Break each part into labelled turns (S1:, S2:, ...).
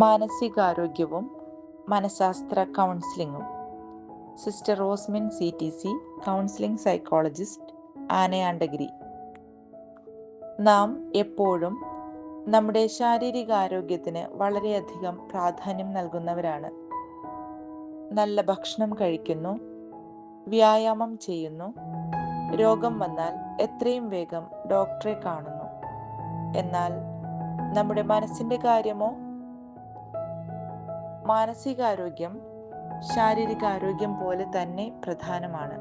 S1: മാനസികാരോഗ്യവും മനഃശാസ്ത്ര കൗൺസിലിങ്ങും sister Rosmin C T C counselling psychologist ആനയാണ്ടഗിരി നാം എപ്പോഴും നമ്മുടെ ശാരീരിക ശാരീരികാരോഗ്യത്തിന് വളരെയധികം പ്രാധാന്യം നൽകുന്നവരാണ്. നല്ല ഭക്ഷണം കഴിക്കുന്നു വ്യായാമം ചെയ്യുന്നു രോഗം വന്നാൽ എത്രയും വേഗം ഡോക്ടറെ കാണുന്നു. എന്നാൽ നമ്മുടെ മനസ്സിന്റെ കാര്യമോ മാനസികാരോഗ്യം ശാരീരികാരോഗ്യം പോലെ തന്നെ പ്രധാനമാണ്.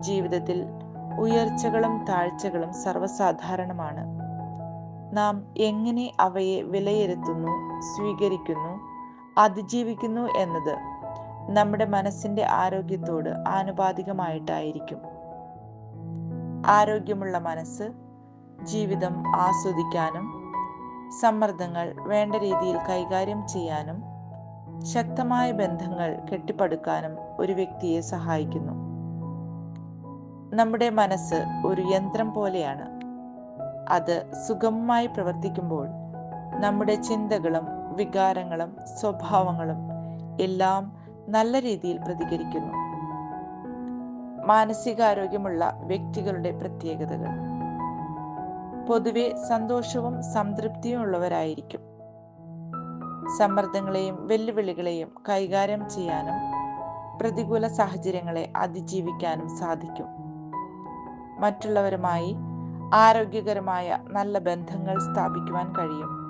S1: ജീവിതത്തിൽ ഉയർച്ചകളും താഴ്ചകളും സർവസാധാരണമാണ്. നാം എങ്ങനെ അവയെ വിലയിരുത്തുന്നു സ്വീകരിക്കുന്നു അതിജീവിക്കുന്നു എന്നത് നമ്മുടെ മനസ്സിന്റെ ആരോഗ്യത്തോട് ആനുപാതികമായിട്ടായിരിക്കും. ആരോഗ്യമുള്ള മനസ്സ് ജീവിതം ആസ്വദിക്കാനും സമ്മർദ്ദങ്ങൾ വേണ്ട രീതിയിൽ കൈകാര്യം ചെയ്യാനും ശക്തമായ ബന്ധങ്ങൾ കെട്ടിപ്പടുക്കാനും ഒരു വ്യക്തിയെ സഹായിക്കുന്നു. നമ്മുടെ മനസ്സ് ഒരു യന്ത്രം പോലെയാണ്. അത് സുഗമമായി പ്രവർത്തിക്കുമ്പോൾ നമ്മുടെ ചിന്തകളും വികാരങ്ങളും സ്വഭാവങ്ങളും എല്ലാം നല്ല രീതിയിൽ പ്രതികരിക്കുന്നു. മാനസികാരോഗ്യമുള്ള വ്യക്തികളുടെ പ്രത്യേകതകൾ. പൊതുവെ സന്തോഷവും സംതൃപ്തിയും ഉള്ളവരായിരിക്കും. സമ്മർദ്ദങ്ങളെയും വെല്ലുവിളികളെയും കൈകാര്യം ചെയ്യാനും പ്രതികൂല സാഹചര്യങ്ങളെ അതിജീവിക്കാനും സാധിക്കും. മറ്റുള്ളവരുമായി ആരോഗ്യകരമായ നല്ല ബന്ധങ്ങൾ സ്ഥാപിക്കുവാൻ കഴിയും.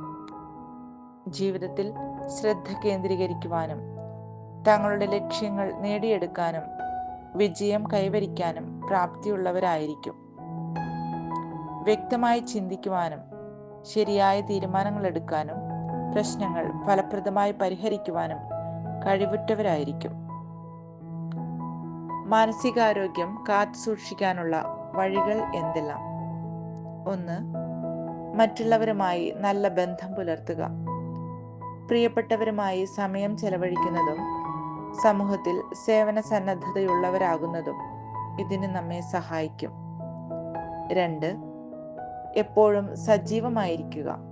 S1: ജീവിതത്തിൽ ശ്രദ്ധ കേന്ദ്രീകരിക്കുവാനും തങ്ങളുടെ ലക്ഷ്യങ്ങൾ നേടിയെടുക്കാനും വിജയം കൈവരിക്കാനും പ്രാപ്തിയുള്ളവരായിരിക്കും. വ്യക്തമായി ചിന്തിക്കുവാനും ശരിയായ തീരുമാനങ്ങൾ എടുക്കാനും പ്രശ്നങ്ങൾ ഫലപ്രദമായി പരിഹരിക്കുവാനും കഴിവുറ്റവരായിരിക്കും. മാനസികാരോഗ്യം കാത്തു സൂക്ഷിക്കാനുള്ള വഴികൾ എന്തെല്ലാം? ഒന്ന് മറ്റുള്ളവരുമായി നല്ല ബന്ധം പുലർത്തുക. പ്രിയപ്പെട്ടവരുമായി സമയം ചെലവഴിക്കുന്നതും സമൂഹത്തിൽ സേവന സന്നദ്ധതയുള്ളവരാകുന്നതും ഇതിന് നമ്മെ സഹായിക്കും. രണ്ട് എപ്പോഴും സജീവമായിരിക്കുക.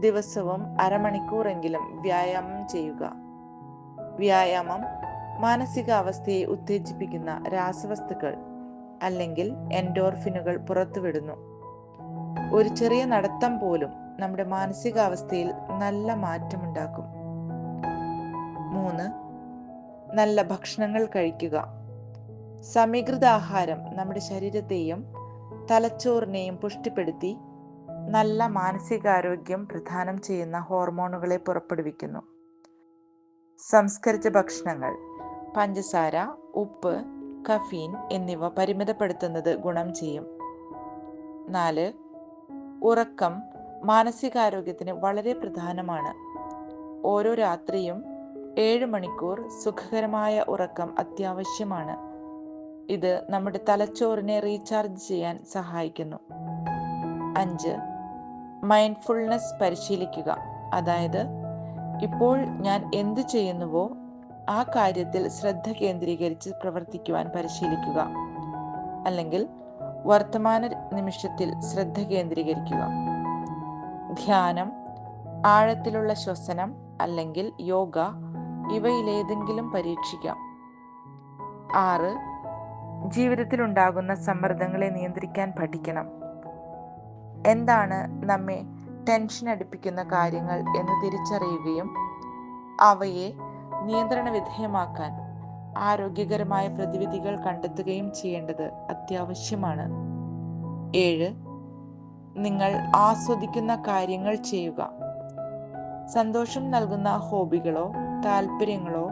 S1: ദിവസവും അരമണിക്കൂറെങ്കിലും വ്യായാമം ചെയ്യുക. വ്യായാമം മാനസികാവസ്ഥയെ ഉത്തേജിപ്പിക്കുന്ന രാസവസ്തുക്കൾ അല്ലെങ്കിൽ എൻഡോർഫിനുകൾ പുറത്തുവിടുന്നു. ഒരു ചെറിയ നടത്തം പോലും നമ്മുടെ മാനസികാവസ്ഥയിൽ നല്ല മാറ്റമുണ്ടാക്കും. മൂന്ന് നല്ല ഭക്ഷണങ്ങൾ കഴിക്കുക. സമീകൃത ആഹാരം നമ്മുടെ ശരീരത്തെയും തലച്ചോറിനെയും പുഷ്ടിപ്പെടുത്തി നല്ല മാനസികാരോഗ്യം പ്രധാനം ചെയ്യുന്ന ഹോർമോണുകളെ പുറപ്പെടുവിക്കുന്നു. സംസ്കരിച്ച ഭക്ഷണങ്ങൾ പഞ്ചസാര ഉപ്പ് കഫീൻ എന്നിവ പരിമിതപ്പെടുത്തുന്നത് ഗുണം ചെയ്യും. നാല് ഉറക്കം മാനസികാരോഗ്യത്തിന് വളരെ പ്രധാനമാണ്. ഓരോ രാത്രിയും ഏഴ് മണിക്കൂർ സുഖകരമായ ഉറക്കം അത്യാവശ്യമാണ്. ഇത് നമ്മുടെ തലച്ചോറിനെ റീചാർജ് ചെയ്യാൻ സഹായിക്കുന്നു. അഞ്ച് മൈൻഡ്ഫുൾനെസ് പരിശീലിക്കുക. അതായത് ഇപ്പോൾ ഞാൻ എന്ത് ചെയ്യുന്നുവോ ആ കാര്യത്തിൽ ശ്രദ്ധ കേന്ദ്രീകരിച്ച് പ്രവർത്തിക്കുവാൻ പരിശീലിക്കുക. അല്ലെങ്കിൽ വർത്തമാന നിമിഷത്തിൽ ശ്രദ്ധ കേന്ദ്രീകരിക്കുക. ധ്യാനം ആഴത്തിലുള്ള ശ്വസനം അല്ലെങ്കിൽ യോഗ ഇവയിലേതെങ്കിലും പരീക്ഷിക്കാം. ആറ് ജീവിതത്തിൽ ഉണ്ടാകുന്ന സമ്മർദ്ദങ്ങളെ നിയന്ത്രിക്കാൻ പഠിക്കണം. എന്താണ് നമ്മെ ടെൻഷൻ അടുപ്പിക്കുന്ന കാര്യങ്ങൾ എന്ന് തിരിച്ചറിയുകയും അവയെ നിയന്ത്രണ വിധേയമാക്കാൻ ആരോഗ്യകരമായ പ്രതിവിധികൾ കണ്ടെത്തുകയും ചെയ്യേണ്ടത് അത്യാവശ്യമാണ്. ഏഴ് നിങ്ങൾ ആസ്വദിക്കുന്ന കാര്യങ്ങൾ ചെയ്യുക. സന്തോഷം നൽകുന്ന ഹോബികളോ താല്പര്യങ്ങളോ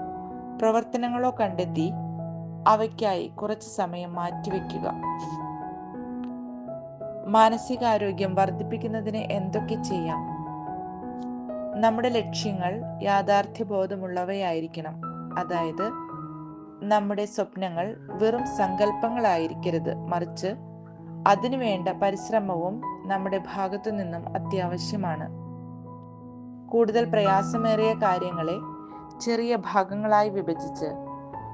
S1: പ്രവർത്തനങ്ങളോ കണ്ടെത്തി അവയ്ക്കായി കുറച്ച് സമയം മാറ്റിവെക്കുക മാനസികാരോഗ്യം വർദ്ധിപ്പിക്കുന്നതിന് എന്തൊക്കെ ചെയ്യാം? നമ്മുടെ ലക്ഷ്യങ്ങൾ യാഥാർത്ഥ്യബോധമുള്ളവയായിരിക്കണം. അതായത് നമ്മുടെ സ്വപ്നങ്ങൾ വെറും സങ്കല്പങ്ങളായിരിക്കരുത്. മറിച്ച് അതിനുവേണ്ട പരിശ്രമവും നമ്മുടെ ഭാഗത്തു നിന്നും അത്യാവശ്യമാണ്. കൂടുതൽ പ്രയാസമേറിയ കാര്യങ്ങളെ ചെറിയ ഭാഗങ്ങളായി വിഭജിച്ച്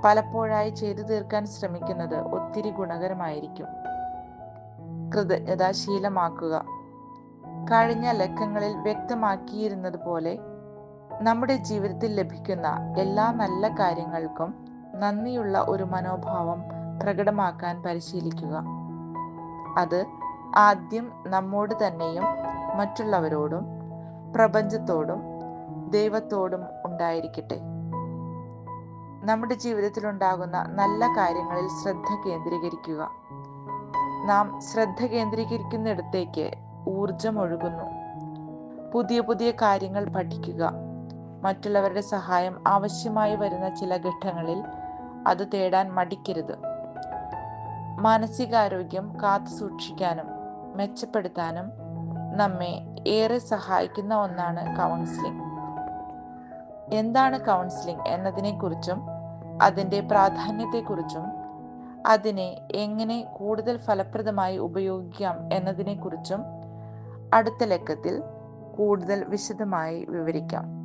S1: പലപ്പോഴായി ചെയ്തു തീർക്കാൻ ശ്രമിക്കുന്നത് ഒത്തിരി ഗുണകരമായിരിക്കും. കൃതജ്ഞത ശീലമാക്കുക കഴിഞ്ഞ ലക്കങ്ങളിൽ വ്യക്തമാക്കിയിരുന്നത് പോലെ നമ്മുടെ ജീവിതത്തിൽ ലഭിക്കുന്ന എല്ലാ നല്ല കാര്യങ്ങൾക്കും നന്ദിയുള്ള ഒരു മനോഭാവം പ്രകടമാക്കാൻ പരിശീലിക്കുക. അത് ആദ്യം നമ്മോട് തന്നെയും മറ്റുള്ളവരോടും പ്രപഞ്ചത്തോടും ദൈവത്തോടും ഉണ്ടായിരിക്കട്ടെ. നമ്മുടെ ജീവിതത്തിൽ ഉണ്ടാകുന്ന നല്ല കാര്യങ്ങളിൽ ശ്രദ്ധ കേന്ദ്രീകരിക്കുക. നാം ശ്രദ്ധ കേന്ദ്രീകരിക്കുന്നിടത്തേക്ക് ഊർജം ഒഴുകുന്നു. പുതിയ പുതിയ കാര്യങ്ങൾ പഠിക്കുക. മറ്റുള്ളവരുടെ സഹായം ആവശ്യമായി വരുന്ന ചില ഘട്ടങ്ങളിൽ അത് തേടാൻ മടിക്കരുത്. മാനസികാരോഗ്യം കാത്തു സൂക്ഷിക്കാനും മെച്ചപ്പെടുത്താനും നമ്മെ ഏറെ സഹായിക്കുന്ന ഒന്നാണ് കൗൺസിലിംഗ്. എന്താണ് കൗൺസിലിംഗ് എന്നതിനെക്കുറിച്ചും അതിന്റെ പ്രാധാന്യത്തെക്കുറിച്ചും അതിനെ എങ്ങനെ കൂടുതൽ ഫലപ്രദമായി ഉപയോഗിക്കാം എന്നതിനെക്കുറിച്ചും അടുത്ത ലക്കത്തിൽ കൂടുതൽ വിശദമായി വിവരിക്കാം.